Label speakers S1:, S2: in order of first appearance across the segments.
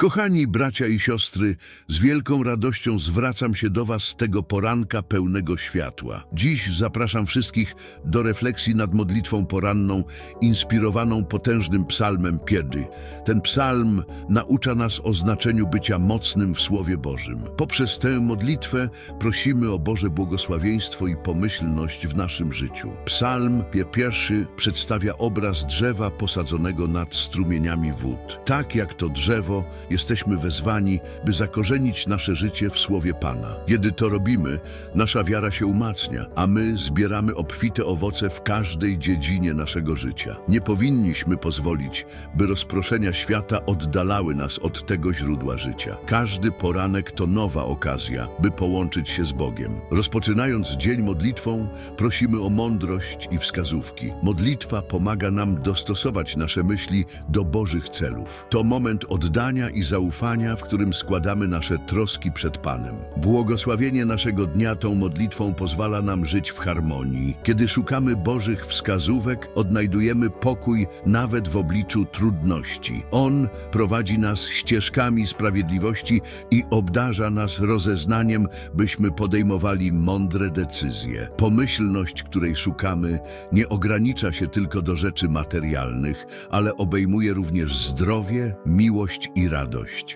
S1: Kochani bracia i siostry, z wielką radością zwracam się do Was tego poranka pełnego światła. Dziś zapraszam wszystkich do refleksji nad modlitwą poranną, inspirowaną potężnym psalmem Piedy. Ten psalm naucza nas o znaczeniu bycia mocnym w Słowie Bożym. Poprzez tę modlitwę prosimy o Boże błogosławieństwo i pomyślność w naszym życiu. Psalm pierwszy przedstawia obraz drzewa posadzonego nad strumieniami wód. Tak jak to drzewo, jesteśmy wezwani, by zakorzenić nasze życie w Słowie Pana. Kiedy to robimy, nasza wiara się umacnia, a my zbieramy obfite owoce w każdej dziedzinie naszego życia. Nie powinniśmy pozwolić, by rozproszenia świata oddalały nas od tego źródła życia. Każdy poranek to nowa okazja, by połączyć się z Bogiem. Rozpoczynając dzień modlitwą, prosimy o mądrość i wskazówki. Modlitwa pomaga nam dostosować nasze myśli do Bożych celów. To moment oddania i zaufania, w którym składamy nasze troski przed Panem. Błogosławienie naszego dnia tą modlitwą pozwala nam żyć w harmonii. Kiedy szukamy Bożych wskazówek, odnajdujemy pokój nawet w obliczu trudności. On prowadzi nas ścieżkami sprawiedliwości i obdarza nas rozeznaniem, byśmy podejmowali mądre decyzje. Pomyślność, której szukamy, nie ogranicza się tylko do rzeczy materialnych, ale obejmuje również zdrowie, miłość i radość.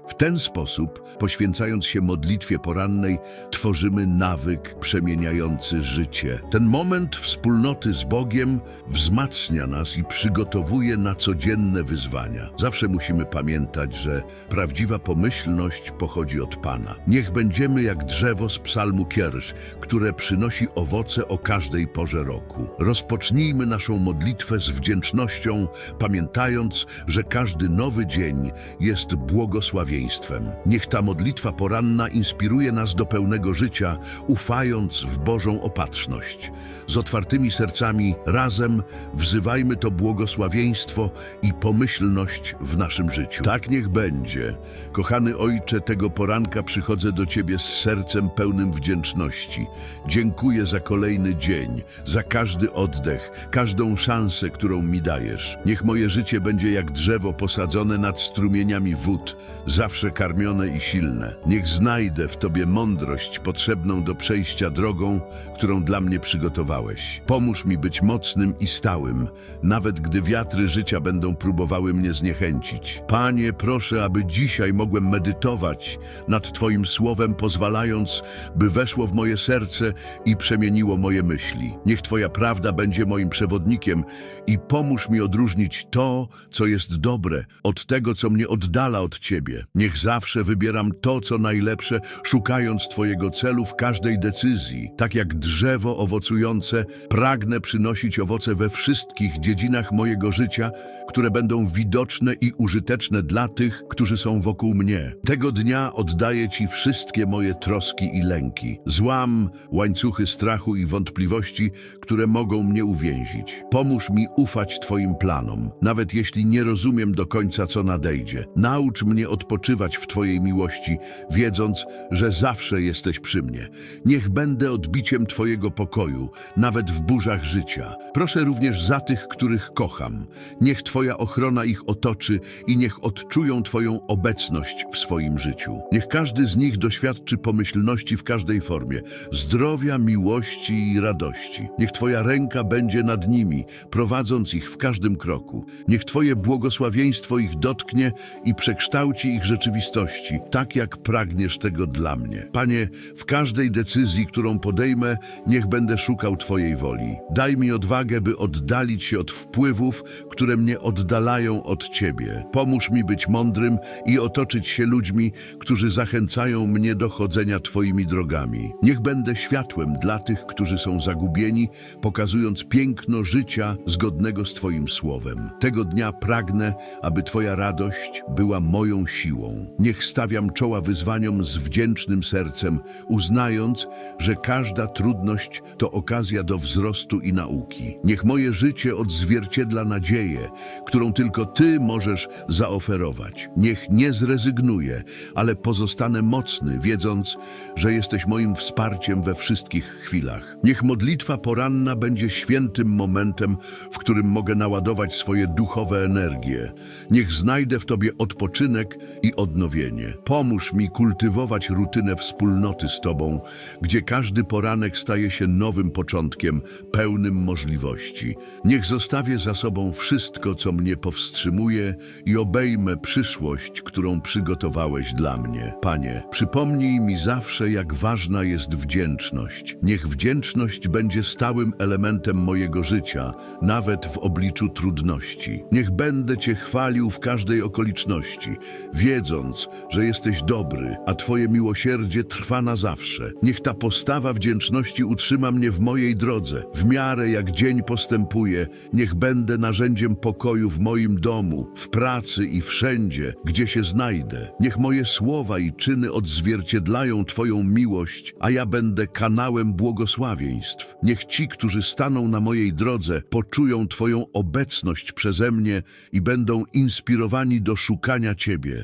S1: W ten sposób, poświęcając się modlitwie porannej, tworzymy nawyk przemieniający życie. Ten moment wspólnoty z Bogiem wzmacnia nas i przygotowuje na codzienne wyzwania. Zawsze musimy pamiętać, że prawdziwa pomyślność pochodzi od Pana. Niech będziemy jak drzewo z psalmu Kiersz, które przynosi owoce o każdej porze roku. Rozpocznijmy naszą modlitwę z wdzięcznością, pamiętając, że każdy nowy dzień jest błogosławieństwem. Niech ta modlitwa poranna inspiruje nas do pełnego życia, ufając w Bożą opatrzność. Z otwartymi sercami razem wzywajmy to błogosławieństwo i pomyślność w naszym życiu. Tak niech będzie. Kochany Ojcze, tego poranka przychodzę do Ciebie z sercem pełnym wdzięczności. Dziękuję za kolejny dzień, za każdy oddech, każdą szansę, którą mi dajesz. Niech moje życie będzie jak drzewo posadzone nad strumieniami wód, zawsze karmione i silne. Niech znajdę w Tobie mądrość potrzebną do przejścia drogą, którą dla mnie przygotowałeś. Pomóż mi być mocnym i stałym, nawet gdy wiatry życia będą próbowały mnie zniechęcić. Panie, proszę, aby dzisiaj mogłem medytować nad Twoim słowem, pozwalając, by weszło w moje serce i przemieniło moje myśli. Niech Twoja prawda będzie moim przewodnikiem i pomóż mi odróżnić to, co jest dobre, od tego, co mnie oddala od Ciebie. Niech zawsze wybieram to, co najlepsze, szukając Twojego celu w każdej decyzji. Tak jak drzewo owocujące, pragnę przynosić owoce we wszystkich dziedzinach mojego życia, które będą widoczne i użyteczne dla tych, którzy są wokół mnie. Tego dnia oddaję Ci wszystkie moje troski i lęki. Złam łańcuchy strachu i wątpliwości, które mogą mnie uwięzić. Pomóż mi ufać Twoim planom, nawet jeśli nie rozumiem do końca, co nadejdzie. Naucz mnie odpoczywać w Twojej miłości, wiedząc, że zawsze jesteś przy mnie. Niech będę odbiciem Twojego pokoju, nawet w burzach życia. Proszę również za tych, których kocham. Niech Twoja ochrona ich otoczy i niech odczują Twoją obecność w swoim życiu. Niech każdy z nich doświadczy pomyślności w każdej formie, zdrowia, miłości i radości. Niech Twoja ręka będzie nad nimi, prowadząc ich w każdym kroku. Niech Twoje błogosławieństwo ich dotknie i przekształci ich rzeczywistości, tak jak pragniesz tego dla mnie. Panie, w każdej decyzji, którą podejmę, niech będę szukał Twojej woli. Daj mi odwagę, by oddalić się od wpływów, które mnie oddalają od Ciebie. Pomóż mi być mądrym i otoczyć się ludźmi, którzy zachęcają mnie do chodzenia Twoimi drogami. Niech będę światłem dla tych, którzy są zagubieni, pokazując piękno życia zgodnego z Twoim słowem. Tego dnia pragnę, aby Twoja radość była moją siłą. Niech stawiam czoła wyzwaniom z wdzięcznym sercem, uznając, że każda trudność to okazja do wzrostu i nauki. Niech moje życie odzwierciedla nadzieję, którą tylko Ty możesz zaoferować. Niech nie zrezygnuję, ale pozostanę mocny, wiedząc, że jesteś moim wsparciem we wszystkich chwilach. Niech modlitwa poranna będzie świętym momentem, w którym mogę naładować swoje duchowe energie. Niech znajdę w Tobie odpoczynek i odnowienie. Pomóż mi kultywować rutynę wspólnoty z Tobą, gdzie każdy poranek staje się nowym początkiem, pełnym możliwości. Niech zostawię za sobą wszystko, co mnie powstrzymuje i obejmę przyszłość, którą przygotowałeś dla mnie. Panie, przypomnij mi zawsze, jak ważna jest wdzięczność. Niech wdzięczność będzie stałym elementem mojego życia, nawet w obliczu trudności. Niech będę Cię chwalił w każdej okoliczności, wiedząc, że jesteś dobry, a Twoje miłosierdzie trwa na zawsze. Niech ta postawa wdzięczności utrzyma mnie w mojej drodze. W miarę jak dzień postępuje, niech będę narzędziem pokoju w moim domu, w pracy i wszędzie, gdzie się znajdę. Niech moje słowa i czyny odzwierciedlają Twoją miłość, a ja będę kanałem błogosławieństw. Niech ci, którzy staną na mojej drodze, poczują Twoją obecność przeze mnie i będą inspirowani do szukania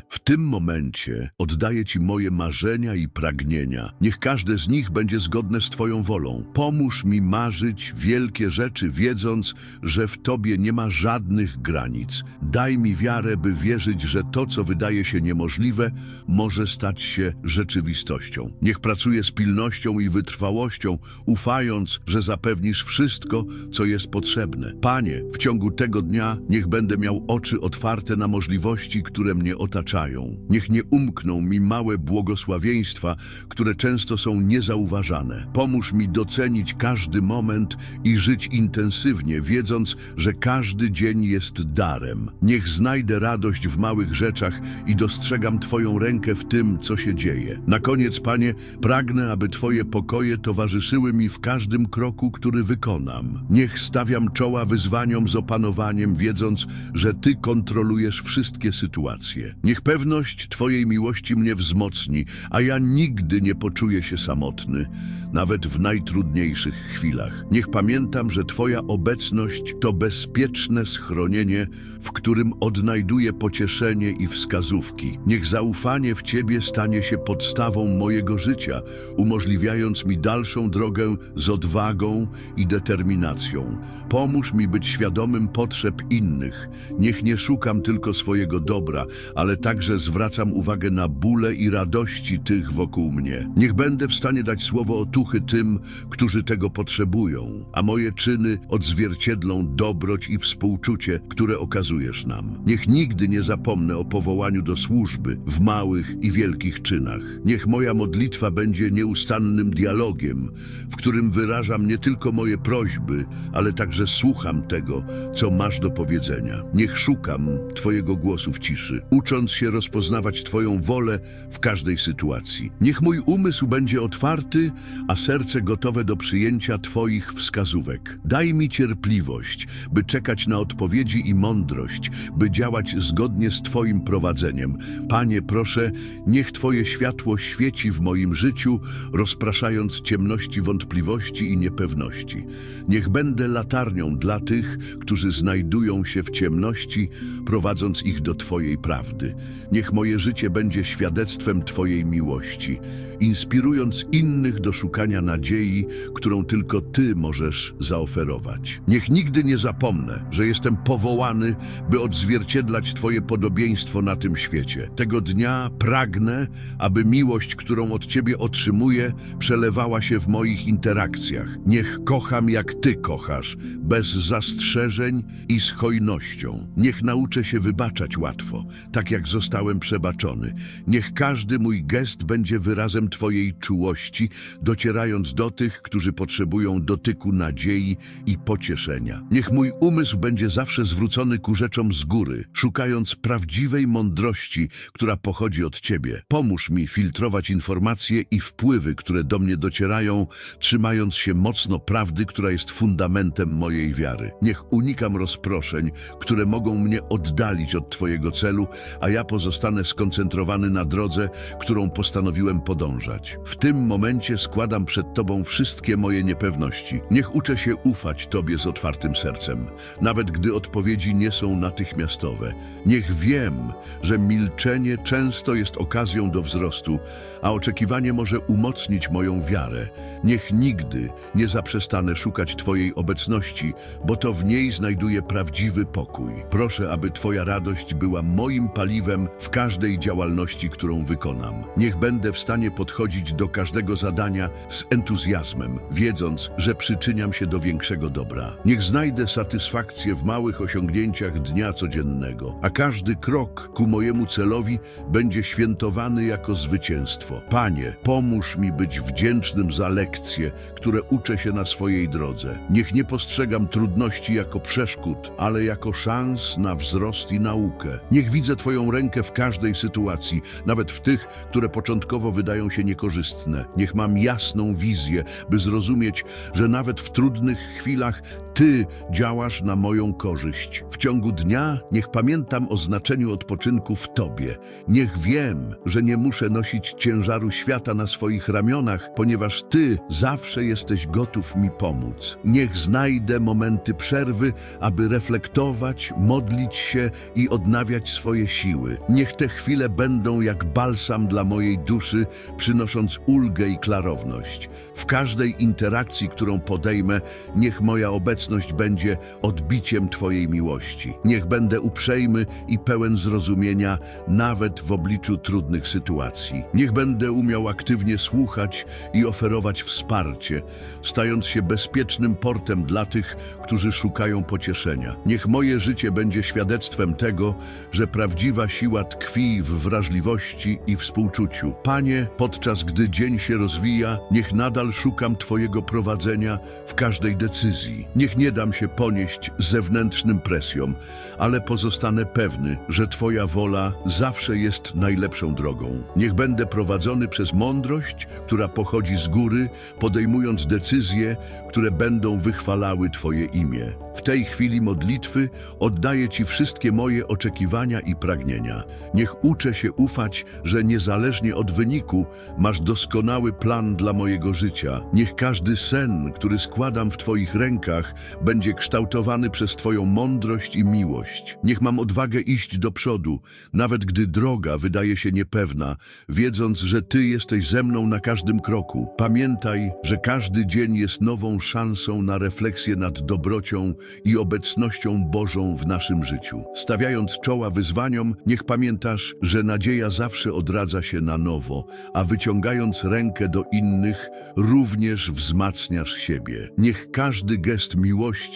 S1: W tym momencie oddaję Ci moje marzenia i pragnienia. Niech każde z nich będzie zgodne z Twoją wolą. Pomóż mi marzyć wielkie rzeczy, wiedząc, że w Tobie nie ma żadnych granic. Daj mi wiarę, by wierzyć, że to, co wydaje się niemożliwe, może stać się rzeczywistością. Niech pracuję z pilnością i wytrwałością, ufając, że zapewnisz wszystko, co jest potrzebne. Panie, w ciągu tego dnia niech będę miał oczy otwarte na możliwości, które mnie otaczają. Niech nie umkną mi małe błogosławieństwa, które często są niezauważane. Pomóż mi docenić każdy moment i żyć intensywnie, wiedząc, że każdy dzień jest darem. Niech znajdę radość w małych rzeczach i dostrzegam Twoją rękę w tym, co się dzieje. Na koniec, Panie, pragnę, aby Twoje pokoje towarzyszyły mi w każdym kroku, który wykonam. Niech stawiam czoła wyzwaniom z opanowaniem, wiedząc, że Ty kontrolujesz wszystkie sytuacje. Niech pewność Twojej miłości mnie wzmocni, a ja nigdy nie poczuję się samotny, nawet w najtrudniejszych chwilach. Niech pamiętam, że Twoja obecność to bezpieczne schronienie, w którym odnajduję pocieszenie i wskazówki. Niech zaufanie w Ciebie stanie się podstawą mojego życia, umożliwiając mi dalszą drogę z odwagą i determinacją. Pomóż mi być świadomym potrzeb innych. Niech nie szukam tylko swojego dobra, ale także zwracam uwagę na bóle i radości tych wokół mnie. Niech będę w stanie dać słowo otuchy tym, którzy tego potrzebują, a moje czyny odzwierciedlą dobroć i współczucie, które okazujesz nam. Niech nigdy nie zapomnę o powołaniu do służby w małych i wielkich czynach. Niech moja modlitwa będzie nieustannym dialogiem, w którym wyrażam nie tylko moje prośby, ale także słucham tego, co masz do powiedzenia. Niech szukam Twojego głosu w ciszy, ucząc się rozpoznawać Twoją wolę w każdej sytuacji. Niech mój umysł będzie otwarty, a serce gotowe do przyjęcia Twoich wskazówek. Daj mi cierpliwość, by czekać na odpowiedzi i mądrość, by działać zgodnie z Twoim prowadzeniem. Panie, proszę, niech Twoje światło świeci w moim życiu, rozpraszając ciemności wątpliwości i niepewności. Niech będę latarnią dla tych, którzy znajdują się w ciemności, prowadząc ich do Twojej prawdy. Niech moje życie będzie świadectwem Twojej miłości, inspirując innych do szukania nadziei, którą tylko Ty możesz zaoferować. Niech nigdy nie zapomnę, że jestem powołany, by odzwierciedlać Twoje podobieństwo na tym świecie. Tego dnia pragnę, aby miłość, którą od Ciebie otrzymuję, przelewała się w moich interakcjach. Niech kocham jak Ty kochasz, bez zastrzeżeń i z hojnością. Niech nauczę się wybaczać łatwo, tak jak zostałem przebaczony. Niech każdy mój gest będzie wyrazem Twojej czułości, docierając do tych, którzy potrzebują dotyku nadziei i pocieszenia. Niech mój umysł będzie zawsze zwrócony ku rzeczom z góry, szukając prawdziwej mądrości, która pochodzi od Ciebie. Pomóż mi filtrować informacje i wpływy, które do mnie docierają, trzymając się mocno prawdy, która jest fundamentem mojej wiary. Niech unikam rozproszeń, które mogą mnie oddalić od Twojego celu, a ja pozostanę skoncentrowany na drodze, którą postanowiłem podążać. W tym momencie składam przed Tobą wszystkie moje niepewności. Niech uczę się ufać Tobie z otwartym sercem, nawet gdy odpowiedzi nie są natychmiastowe. Niech wiem, że milczenie często jest okazją do wzrostu, a oczekiwanie może umocnić moją wiarę. Niech nigdy nie zaprzestanę szukać Twojej obecności, bo to w niej znajduję prawdziwy pokój. Proszę, aby Twoja radość była moim paliwem w każdej działalności, którą wykonam. Niech będę w stanie podchodzić do każdego zadania z entuzjazmem, wiedząc, że przyczyniam się do większego dobra. Niech znajdę satysfakcję w małych osiągnięciach dnia codziennego, a każdy krok ku mojemu celowi będzie świętowany jako zwycięstwo. Panie, pomóż mi być wdzięcznym za lekcje, które uczę się na swojej drodze. Niech nie postrzegam trudności jako przeszkód, ale jako szans na wzrost i naukę. Niech widzę Twoją rękę w każdej sytuacji, nawet w tych, które początkowo wydają się niekorzystne. Niech mam jasną wizję, by zrozumieć, że nawet w trudnych chwilach Ty działasz na moją korzyść. W ciągu dnia niech pamiętam o znaczeniu odpoczynku w Tobie. Niech wiem, że nie muszę nosić ciężaru świata na swoich ramionach, ponieważ Ty zawsze jesteś gotów mi pomóc. Niech znajdę momenty przerwy, aby reflektować, modlić się i odnawiać swoje siły. Niech te chwile będą jak balsam dla mojej duszy, przynosząc ulgę i klarowność. W każdej interakcji, którą podejmę, niech moja obecność będzie odbiciem Twojej miłości. Niech będę uprzejmy i pełen zrozumienia, nawet w obliczu trudnych sytuacji. Niech będę umiał aktywnie słuchać i oferować wsparcie, stając się bezpiecznym portem dla tych, którzy szukają pocieszenia. Niech moje życie będzie świadectwem tego, że prawdziwa siła tkwi w wrażliwości i współczuciu. Panie, podczas gdy dzień się rozwija, niech nadal szukam Twojego prowadzenia w każdej decyzji. Niech nie dam się ponieść zewnętrznym presjom, ale pozostanę pewny, że Twoja wola zawsze jest najlepszą drogą. Niech będę prowadzony przez mądrość, która pochodzi z góry, podejmując decyzje, które będą wychwalały Twoje imię. W tej chwili modlitwy oddaję Ci wszystkie moje oczekiwania i pragnienia. Niech uczę się ufać, że niezależnie od wyniku masz doskonały plan dla mojego życia. Niech każdy sen, który składam w Twoich rękach, będzie kształtowany przez Twoją mądrość i miłość. Niech mam odwagę iść do przodu, nawet gdy droga wydaje się niepewna, wiedząc, że Ty jesteś ze mną na każdym kroku. Pamiętaj, że każdy dzień jest nową szansą na refleksję nad dobrocią i obecnością Bożą w naszym życiu. Stawiając czoła wyzwaniom, niech pamiętasz, że nadzieja zawsze odradza się na nowo, a wyciągając rękę do innych, również wzmacniasz siebie. Niech każdy gest miłości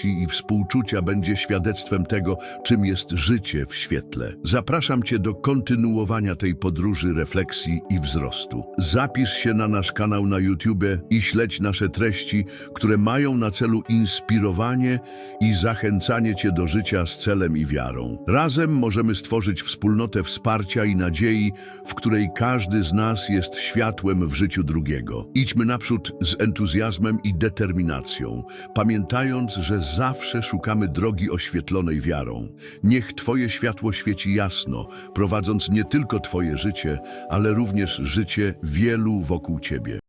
S1: i współczucia będzie świadectwem tego, czym jest życie w świetle. Zapraszam Cię do kontynuowania tej podróży refleksji i wzrostu. Zapisz się na nasz kanał na YouTube i śledź nasze treści, które mają na celu inspirowanie i zachęcanie Cię do życia z celem i wiarą. Razem możemy stworzyć wspólnotę wsparcia i nadziei, w której każdy z nas jest światłem w życiu drugiego. Idźmy naprzód z entuzjazmem i determinacją, pamiętając, że zawsze szukamy drogi oświetlonej wiarą. Niech Twoje światło świeci jasno, prowadząc nie tylko Twoje życie, ale również życie wielu wokół Ciebie.